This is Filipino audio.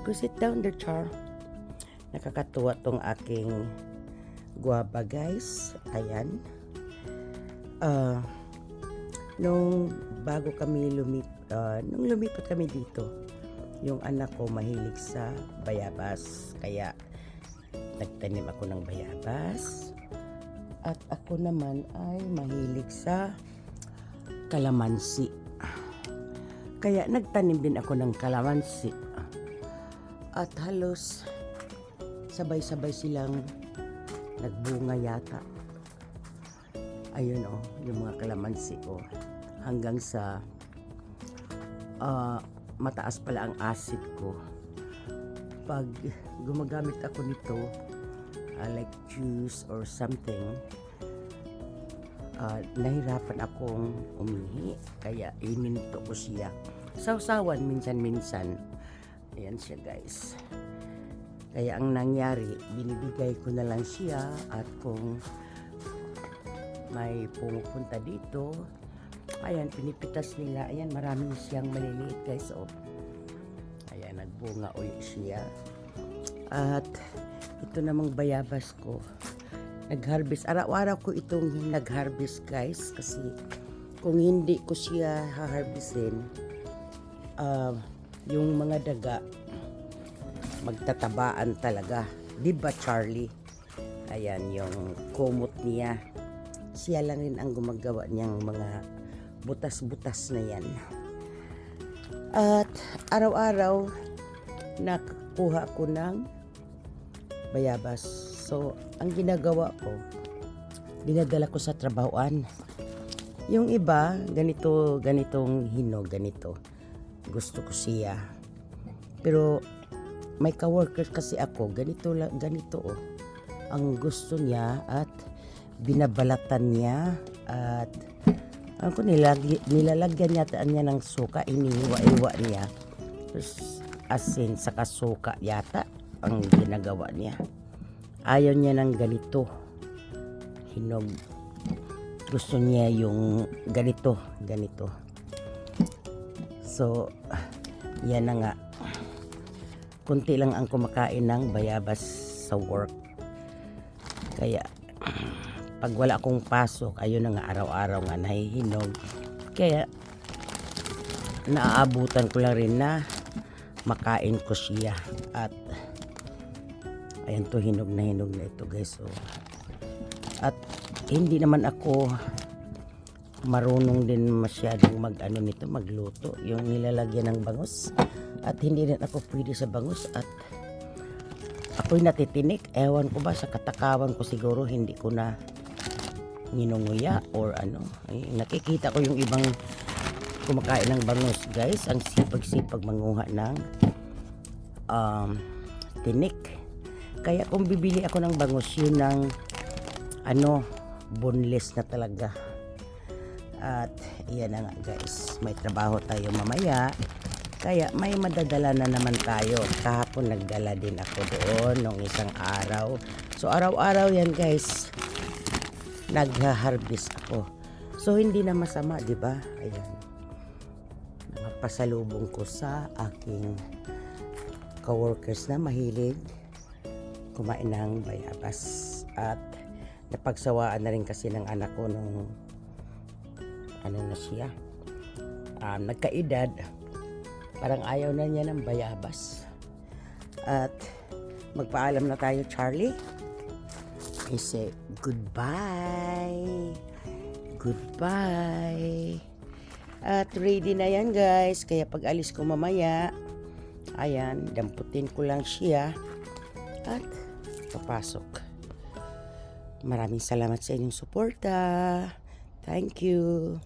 Go sit down there, Char. Nakakatuwa tong aking guwaba, guys. Ayan. Ah, nung bago kami lumip, ah, nung lumipat kami dito, yung anak ko mahilig sa bayabas. Kaya nagtanim ako ng bayabas. At ako naman ay mahilig sa kalamansi. Kaya nagtanim din ako ng kalamansi. At halos sabay-sabay silang nagbunga yata. Ayun oh, yung mga kalamansi ko. Hanggang sa ah, mataas pala ang acid ko. Pag gumagamit ako nito, ah, like juice or something, ah, nahirapan akong umihi. Kaya ininto ko siya. Sausawan minsan-minsan. Ayan siya guys. Kaya ang nangyari, binibigay ko na lang siya at kung may pumupunta dito, ayan, pinipitas nila. Ayan, marami siyang maliliit guys. Oh. Ayan, nagbunga ulit siya. At ito namang bayabas ko. Nag-harvest. Araw-araw ko itong nag-harvest guys. Kasi kung hindi ko siya ha-harvestin, ah, yung mga daga, magtatabaan talaga. Di ba Charlie? Ayan, yung kumot niya. Siya lang rin ang gumagawa niyang mga butas-butas na yan. At araw-araw, nakuha ko ng bayabas. So, ang ginagawa ko, dinadala ko sa trabahoan. Yung iba, ganito, ganitong hinog, ganito. Gusto ko siya. Pero may ka-worker kasi ako, ganito la- ganito oh. Ang gusto niya at binabalatan niya at ano ko nilagi, nilalagyan niya niya ng suka, inihiwa-iwa niya. Tapos, asin sa kasuka yata ang ginagawa niya. Ayaw niya ng ganito. Hinog. Gusto niya yung ganito, ganito. So, yan na nga kunti lang ang kumakain ng bayabas sa work. Kaya, pag wala akong pasok, ayun na nga araw-araw nga nahihinog. Kaya, naaabutan ko lang rin na makain ko siya. At, ayan to, hinog na hinog na ito guys. So, at, hindi naman ako marunong din masyadong mag ano nito magluto. Yung nilalagyan ng bangus at hindi rin ako pwede sa bangus at ako'y natitinik. Ewan ko ba sa katakawan ko siguro hindi ko na ninunguya or ano. Ay, nakikita ko yung ibang kumakain ng bangus. Guys ang sipag-sipag manguha ng um, tinik. Kaya kung bibili ako ng bangus yun ng ano boneless na talaga at iyan na nga guys, may trabaho tayo mamaya. Kaya may madadala na naman tayo. Kahapon nagdala din ako doon nung isang araw. So araw-araw yan guys, nagha-harvest ako. So hindi na masama, di ba? Ayan. Pasalubong ko sa aking coworkers na mahilig kumain ng bayabas. At napagsawaan na rin kasi ng anak ko nung ano na siya, um, nagkaedad, parang ayaw na niya ng bayabas. At magpaalam na tayo, Charlie. I say goodbye. Goodbye. At ready na yan, guys. Kaya pag alis ko mamaya, ayan, damputin ko lang siya. At papasok. Maraming salamat sa inyong suporta. Thank you.